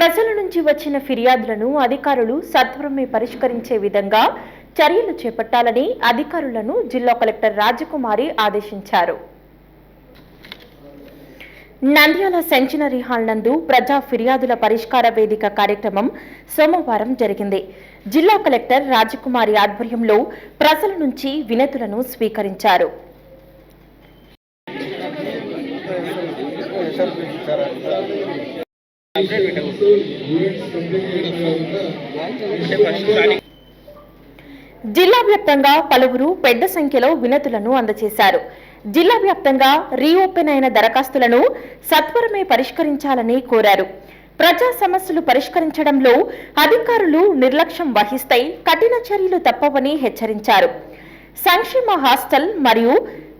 ప్రజల నుంచి వచ్చిన ఫిర్యాదులను అధికారులు సత్వరమే పరిష్కరించే విధంగా చర్యలు చేపట్టాలని అధికారులను జిల్లా కలెక్టర్ రాజకుమారి ఆదేశించారు నంద్యాల సెంచినరీ హాల్ నందు ప్రజా ఫిర్యాదుల పరిష్కార వేదిక కార్యక్రమం సోమవారం జరిగింది జిల్లా కలెక్టర్ రాజకుమారి ఆధ్వర్యంలో ప్రజల నుంచి వినతులను స్వీకరించారు జిల్లా వ్యాప్తంగా పలువురు పెద్ద సంఖ్యలో వినతులను అందజేశారు జిల్లా వ్యాప్తంగా రీఓపెన్ అయిన దరఖాస్తులను సత్వరమే పరిష్కరించాలని కోరారు. ప్రజా సమస్యలు పరిష్కరించడంలో అధికారులు నిర్లక్ష్యం వహిస్తే కఠిన చర్యలు తప్పవని హెచ్చరించారు. సంక్షేమ హాస్టల్ మరియు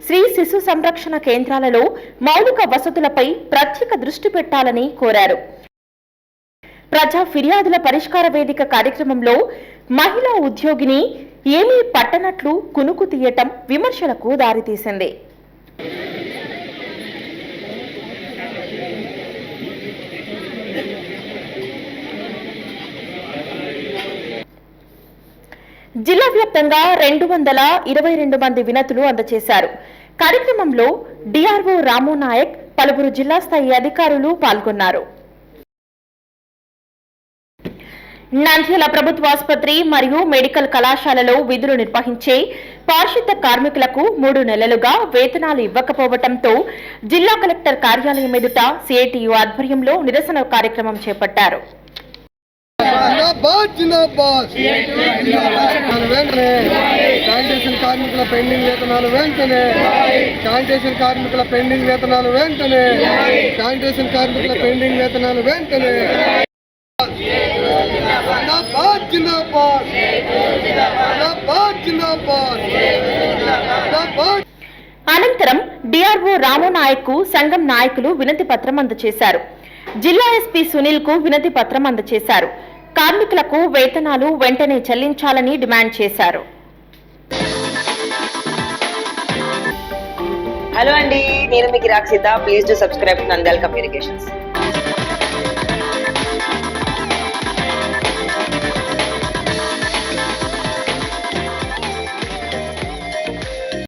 శ్రీ శిశు సంరక్షణ కేంద్రాలలో మౌలిక వసతులపై ప్రత్యేక దృష్టి పెట్టాలని కోరారు. ప్రజా ఫిర్యాదుల పరిష్కార వేదిక కార్యక్రమంలో మహిళా ఉద్యోగిని ఏమీ పట్టనట్లు కునుకు తీయటం విమర్శలకు దారితీసింది. జిల్లా వ్యాప్తంగా రెండు వందల ఇరవై రెండు మంది వినతులు అందజేశారు కార్యక్రమంలో డిఆర్ఓ రాము నాయక్ పలువురు జిల్లా స్థాయి అధికారులు పాల్గొన్నారు. నంద్యాల ప్రభుత్వ ఆసుపత్రి మరియు మెడికల్ కళాశాలలో విధులు నిర్వహించే పారిశుద్ధ కార్మికులకు మూడు నెలలుగా వేతనాలు ఇవ్వకపోవడంతో జిల్లా కలెక్టర్ కార్యాలయం ఎదుట సిఐటియు ఆధ్వర్యంలో నిరసన కార్యక్రమం చేపట్టారు. శానిటేషన్ కార్మికుల పెండింగ్ వేతనాలు వెంటనే. శానిటేషన్ కార్మికుల పెండింగ్ వేతనాలు వెంటనే. శానిటేషన్ కార్మికుల పెండింగ్ వేతనాలు వెంటనే. అనంతరం డిఆర్ఓ రాము నాయక్కు సంఘం నాయకులు వినతి పత్రం అందజేశారు. జిల్లా ఎస్పీ సునీల్కు వినతి పత్రం అందజేశారు. కార్మికులకు వేతనాలు వెంటనే చెల్లించాలని డిమాండ్ చేశారు. హలో అండి నేను మీకు Rakshita please to subscribe Nandal communications.